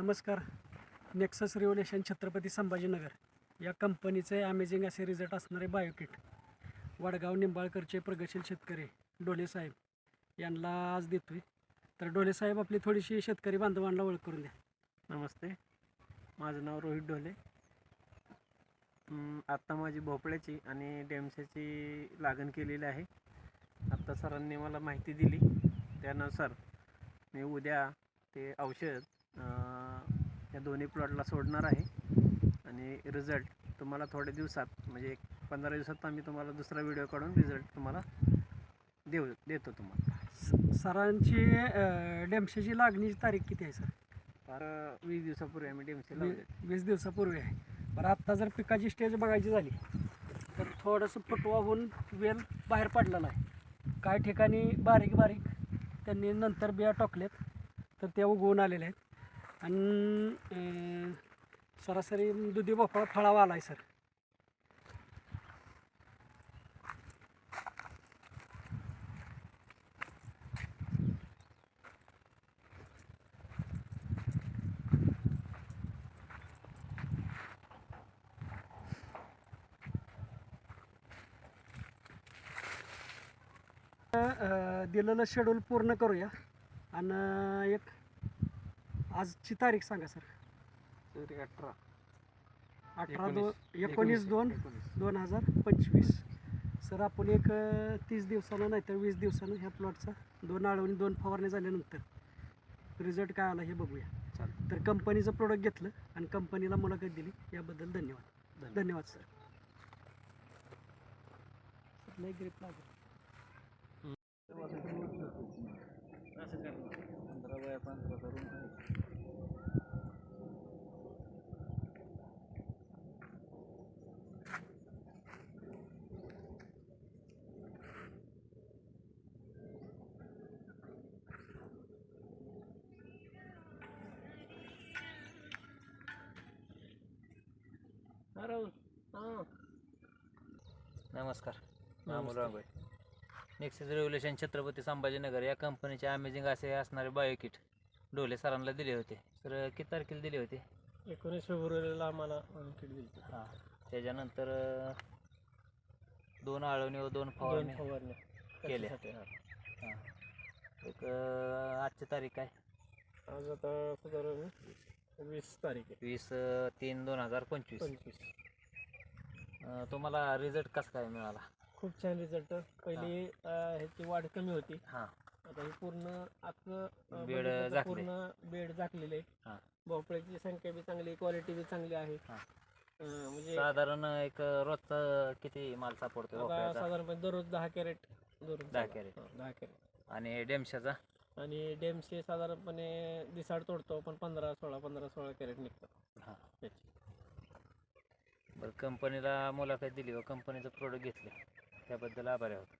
नमस्कार. Nexus revolution Chhatrapati Sambhajinagar या कंपनीचे अमेझिंग असे रिझल्ट असणारे बायोकिट वडगाव निंबाळकरचे प्रगतशील शेतकरी डोले साहेब यांना आज देतो आहे तर डोले साहेब आपली थोडीशी शेतकरी बांधवांना ओळख करून द्या. नमस्ते. माझं नाव रोहित डोले. आत्ता माझी भोपळ्याची आणि डेमसेची लागण केलेली आहे. आत्ता सरांनी मला माहिती दिली. त्यानुसार मी उद्या ते औषध या दोन्ही प्लॉटला सोडणार आहे. आणि रिझल्ट तुम्हाला थोड्या दिवसात म्हणजे एक पंधरा दिवसात आम्ही तुम्हाला दुसरा व्हिडिओ काढून रिझल्ट तुम्हाला देऊ देतो तुम्हाला. स- सरांची डेमशाची लागणीची तारीख किती आहे सर? फार वीस दिवसापूर्वी आम्ही डेमशे वी- लावले वीस दिवसापूर्वी आहे. बरं आत्ता जर पिकाची स्टेज बघायची झाली तर थोडंसं फुटवा होऊन वेल बाहेर पडलेला आहे. काही ठिकाणी बारीक बारीक त्यांनी नंतर बिया टाकल्यात तर त्या उगवून आलेल्या आहेत. आणि अं, सरासरी दुधी भोपळा फळावा आला आहे सर. अं, दिलेलं शेड्यूल पूर्ण करूया. आणि एक आजची तारीख सांगा सर. तरी अठरा. अठरा दोन एकोणीस. एकोणीस दोन एकोणीस. दोन हजार पंचवीस. सर आपण एक अं, तीस दिवसानं नाही तर वीस दिवसानं ह्या प्लॉटचा दोन आळवणी दोन फवारणी झाल्यानंतर रिझल्ट काय आला हे बघूया. चालेल. तर कंपनीचं प्रोडक्ट घेतलं आणि कंपनीला मुलाखत दिली. याबद्दल धन्यवाद. धन्यवाद. सर. लय लागेल. नमस्कार. रांगोळे नेक्सेस रेव्होल्युशन छत्रपती संभाजीनगर या कंपनीचे अमेझिंग असे असणारे बायोकिट डोले सरांना दिले होते. तर किती तारखेला दिले होते? एकोणीस फेब्रुवारीला आम्हाला किट दिली हां. त्याच्यानंतर दोन आळवणी व दोन फवारणी फवारण्या केल्या. हा. एक आजची तारीख काय? आज आता साधारण वीस तारीख आहे. वीस अं, तीन दोन हजार पंचवीस. पंचवीस. अं, तुम्हाला रिझल्ट कसा काय मिळाला? खूप छान रिझल्ट पहिली अं, ह्याची वाढ कमी होती. हां. आता ही पूर्ण अं, बेड झाकले. पूर्ण बेड झाकलेले हा. भोपळ्याची संख्या बी चांगली क्वालिटी बी चांगली आहे. हा. अं, म्हणजे साधारण एक रोजचा किती माल सापडतो आता भोपळ्याचा? साधारणपणे दररोज दहा कॅरेट दररोज दहा. कॅरेट. हा, दहा कॅरेट. आणि डेमशाचा? आणि डेमचे साधारणपणे दिसाड तोडतो पण पंधरा सोळा पंधरा सोळा कॅरेट निघतात हां. त्याची. बरं कंपनीला मुलाखत दिली व कंपनीचं प्रोडक्ट घेतले. त्याबद्दल आभारी आहोत.